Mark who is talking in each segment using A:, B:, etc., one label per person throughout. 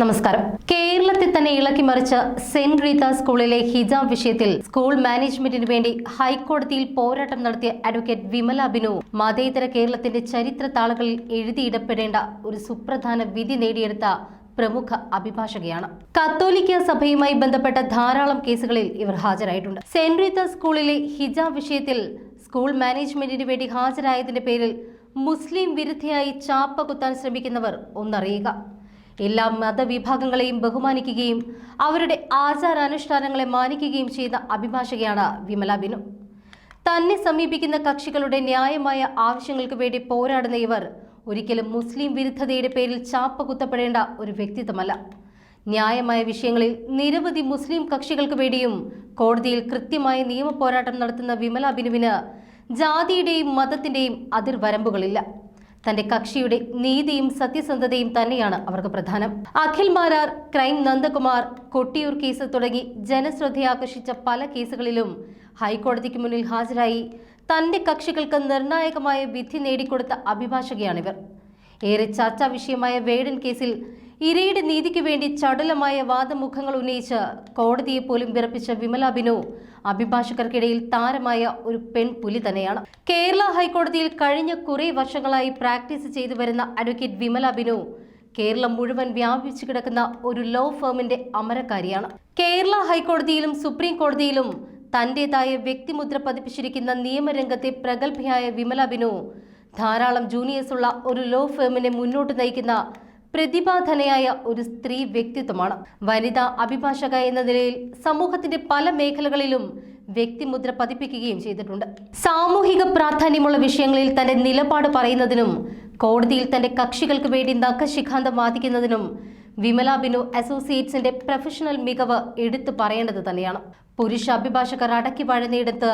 A: നമസ്കാരം. കേരളത്തിൽ തന്നെ ഇളക്കി മറിച്ച സെന്റ് റീത സ്കൂളിലെ ഹിജാബ് വിഷയത്തിൽ സ്കൂൾ മാനേജ്മെന്റിന് വേണ്ടി ഹൈക്കോടതിയിൽ പോരാട്ടം നടത്തിയ അഡ്വക്കേറ്റ് വിമല ബിനു മതേതര കേരളത്തിന്റെ ചരിത്ര താളുകളിൽ എഴുതിയിടപ്പെടേണ്ട ഒരു സുപ്രധാന വിധി നേടിയെടുത്ത പ്രമുഖ അഭിഭാഷകയാണ്. കത്തോലിക്ക സഭയുമായി ബന്ധപ്പെട്ട ധാരാളം കേസുകളിൽ ഇവർ ഹാജരായിട്ടുണ്ട്. സെന്റ് റീത സ്കൂളിലെ ഹിജാബ് വിഷയത്തിൽ സ്കൂൾ മാനേജ്മെന്റിന് വേണ്ടി ഹാജരായതിന്റെ പേരിൽ മുസ്ലിം വിരുദ്ധയായി ചാപ്പ കുത്താൻ ശ്രമിക്കുന്നവർ ഒന്നറിയുക. എല്ലാ മതവിഭാഗങ്ങളെയും ബഹുമാനിക്കുകയും അവരുടെ ആചാരാനുഷ്ഠാനങ്ങളെ മാനിക്കുകയും ചെയ്ത അഭിഭാഷകയാണ് വിമല ബിനു. തന്നെ സമീപിക്കുന്ന കക്ഷികളുടെ ന്യായമായ ആവശ്യങ്ങൾക്ക് വേണ്ടി പോരാടുന്ന ഇവർ ഒരിക്കലും മുസ്ലിം വിരുദ്ധതയുടെ പേരിൽ ചാപ്പ കുത്തപ്പെടേണ്ട ഒരു വ്യക്തിത്വമല്ല. ന്യായമായ വിഷയങ്ങളിൽ നിരവധി മുസ്ലിം കക്ഷികൾക്ക് വേണ്ടിയും കോടതിയിൽ കൃത്യമായ നിയമ പോരാട്ടം നടത്തുന്ന വിമല ബിനുവിന് ജാതിയുടെയും മതത്തിന്റെയും അതിർവരമ്പുകളില്ല. തന്റെ കക്ഷിയുടെ നീതിയും സത്യസന്ധതയും തന്നെയാണ് അവർക്ക് പ്രധാനം. അഖിൽ മാരാർ ക്രൈം നന്ദകുമാർ കൊട്ടിയൂർ കേസ് തുടങ്ങി ജനശ്രദ്ധയാകർഷിച്ച പല കേസുകളിലും ഹൈക്കോടതിക്ക് മുന്നിൽ ഹാജരായി തന്റെ കക്ഷികൾക്ക് നിർണായകമായ വിധി നേടിക്കൊടുത്ത അഭിഭാഷകയാണിവർ. ഏറെ ചർച്ചാ വിഷയമായ വേടൻ കേസിൽ ഇരയുടെ നീതിക്ക് വേണ്ടി ചടുലമായ വാദമുഖങ്ങൾ ഉന്നയിച്ച് കോടതിയെ പോലും വിറപ്പിച്ച വിമല ബിനു അഭിഭാഷകർക്കിടയിൽ താരമായ ഒരു പെൺപുലി തന്നെയാണ്. കേരള ഹൈക്കോടതിയിൽ കഴിഞ്ഞ കുറെ വർഷങ്ങളായി പ്രാക്ടീസ് ചെയ്തു വരുന്ന അഡ്വക്കേറ്റ് വിമല ബിനു കേരളം മുഴുവൻ വ്യാപിച്ചു കിടക്കുന്ന ഒരു ലോ ഫേമിന്റെ അമരക്കാരിയാണ്. കേരള ഹൈക്കോടതിയിലും സുപ്രീം കോടതിയിലും തന്റേതായ വ്യക്തിമുദ്ര പതിപ്പിച്ചിരിക്കുന്ന നിയമരംഗത്തെ പ്രഗത്ഭയായ വിമല ബിനു ധാരാളം ജൂനിയേഴ്സുള്ള ഒരു ലോ ഫേമിനെ മുന്നോട്ട് നയിക്കുന്ന പ്രതിഭാധനയായ ഒരു സ്ത്രീ വ്യക്തിത്വമാണ്. വനിതാ അഭിഭാഷക എന്ന നിലയിൽ സമൂഹത്തിന്റെ പല മേഖലകളിലും വ്യക്തിമുദ്ര പതിപ്പിക്കുകയും ചെയ്തിട്ടുണ്ട്. സാമൂഹിക പ്രാധാന്യമുള്ള വിഷയങ്ങളിൽ തന്റെ നിലപാട് പറയുന്നതിനും കോടതിയിൽ തന്റെ കക്ഷികൾക്ക് വേണ്ടി നഖശിഖാന്തം വാദിക്കുന്നതിനും വിമല ബിനു അസോസിയേറ്റ്സിന്റെ പ്രൊഫഷണൽ മികവ് എടുത്തു പറയേണ്ടത് തന്നെയാണ്. പുരുഷ അഭിഭാഷകർ അടക്കി വഴങ്ങിയെടുത്ത്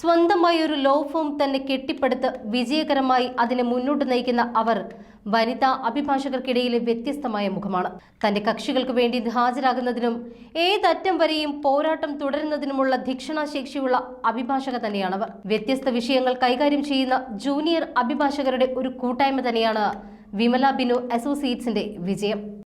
A: സ്വന്തമായി ഒരു ലോ ഫോം തന്നെ കെട്ടിപ്പടുത്ത് വിജയകരമായി അതിനെ മുന്നോട്ട് നയിക്കുന്ന അവർ വനിതാ അഭിഭാഷകർക്കിടയിലെ വ്യത്യസ്തമായ മുഖമാണ്. തന്റെ കക്ഷികൾക്ക് വേണ്ടി ഹാജരാകുന്നതിനും ഏതറ്റം വരെയും പോരാട്ടം തുടരുന്നതിനുമുള്ള ധിക്ഷണാശേഷിയുള്ള അഭിഭാഷക തന്നെയാണവർ. വ്യത്യസ്ത വിഷയങ്ങൾ കൈകാര്യം ചെയ്യുന്ന ജൂനിയർ അഭിഭാഷകരുടെ ഒരു കൂട്ടായ്മ തന്നെയാണ് വിമല ബിനു അസോസിയേറ്റ്സിന്റെ വിജയം.